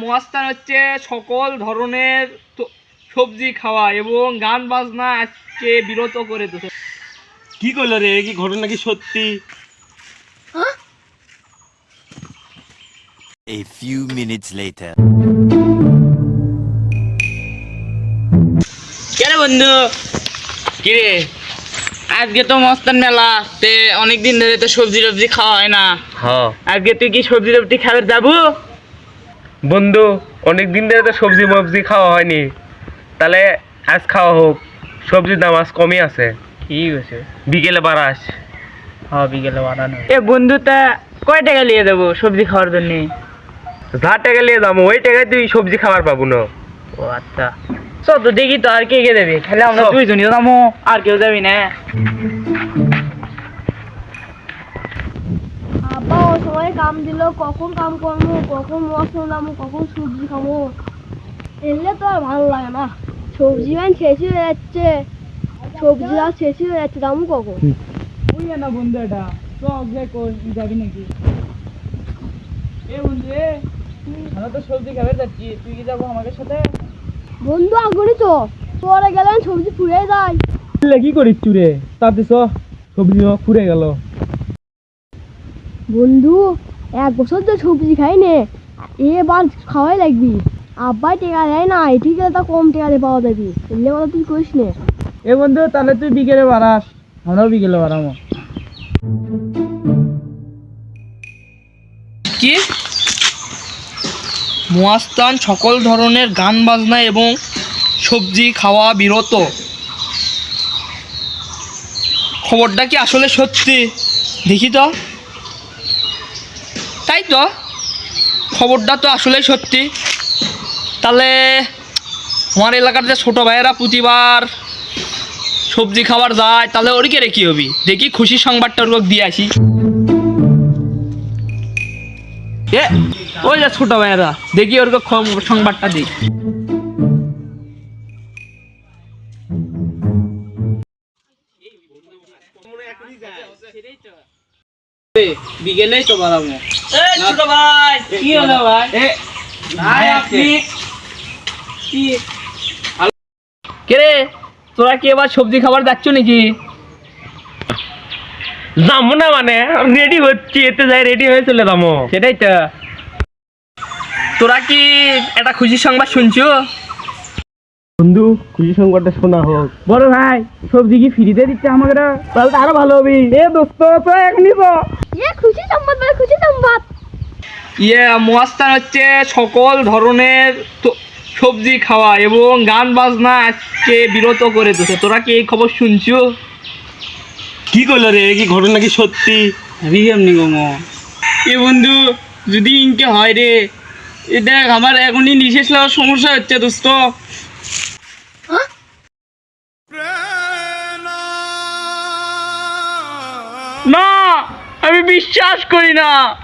মোয়াস্তান হচ্ছে সকল ধরনের সবজি খাওয়া এবং গান বাজনা আজকে বিরত করে দিচ্ছে কি করল রে? কি ঘটনা কি সত্যি? A few minutes later. কেন বন্ধু? কিরে আজকে তো মস্তান মেলা তে অনেকদিন ধরে তো সবজি টবজি খাওয়া হয় না। হ্যাঁ। আজকে তুই কি সবজি টবজি খাবে যাব? বন্ধু অনেক দিন ধরে তো সবজি মবজি খাওয়া হয়নি। তাহলে আজ খাওয়া হোক। সবজির দাম আজ কমই আছে। ঠিক আছে বিকেলে বাড়াস হ্যাঁ বিকেলে বানানো এ বন্ধু তা কয় টাকা নিয়ে দেবো সবজি খাওয়ার জন্য? যা টাকা নিয়ে দাম ওই টাকায় তুই সবজি খাবার পাবো না। ও আচ্ছা। চল তো দেখি তো আর কে কে দেবে। খালি আমরা। দুইজনই যাব আর কেউ যাবি না। সময় কাম দিল কখন কাম করব কখন মশলা নামো কখন সবজি খাব। এলে তো আর ভালো লাগে না। সবজি মান শেষ হয়ে যাচ্ছে। সবজি আর শেষ হয়ে যাচ্ছে দাম কখন? ওই না বন্ধু এটা? যাবি নাকি? এ বন্ধু আমরা তো সবজি খাবে যাচ্ছি। তুই কি যাব আমাদের সাথে? বন্ধু আগুনি তো। পরে গেলেন সবজি ফুরে যায় কি করিস চুরে তাতে সবজি ফুরে গেল। বন্ধু এক বছর তো সবজি খাই নে। এবার খাওয়াই লাগবি। আব্বাই টেকা দেয় না এটি গেলে তা কম টেকা দিয়ে পাওয়া যাবি। এলে কথা তুই করিস নে। এ বন্ধু তাহলে তুই বিকেলে বাড়াস। আমরাও বিকেলে বাড়াবো। কি? মোয়াস্তান সকল ধরনের গান বাজনা এবং সবজি খাওয়া বিরত। খবরটা কি আসলে সত্যি? দেখি তো। তাই তো? খবরটা তো আসলেই সত্যি। তাহলে আমার এলাকার যে ছোটো ভাইয়েরা প্রতিবার সবজি খাবার যায়, তাহলে ওরকে রে কি হবি? দেখি খুশি সংবাদটা ওর দিয়ে আসি। এ, ওই যে ছোট ভাইয়েরা, দেখি ওর সংবাদটা দিই। বিকেলেই তো বাড়াবো। ছোট ভাই কি হলো ভাই? ভাই আপনি কি? কে রে? তোরা কি এবার সবজি খাবার যাচ্ছ নাকি? যাব না মানে রেডি হচ্ছি এতে যাই রেডি হয়ে চলে যাব সেটাই তো। তোরা কি একটা খুশি সংবাদ শুনছো? বন্ধু খুশি সংবাদটা শোনা হোক। বড় ভাই সবজি কি ফ্রিতে দিচ্ছে আমাকে তাহলে তো আরও ভালো হবে। এ দোস্ত তো এখনই তো এ খুশি সংবাদ ইয়ে মোয়াস্তান হচ্ছে সকল ধরনের তো- সবজি খাওয়া এবং গান বাজনা আজকে বিরত করে দিচ্ছে তোরা কি এই খবর শুনছো? কি করল রে? কি ঘটনা কি সত্যি? এমনি গমো এ বন্ধু যদি ইনকে হয় রে। এ দেখ আমার এখনই নিঃশ্বাস নেওয়ার সমস্যা হচ্ছে দোস্ত। না আমি বিশ্বাস করি না।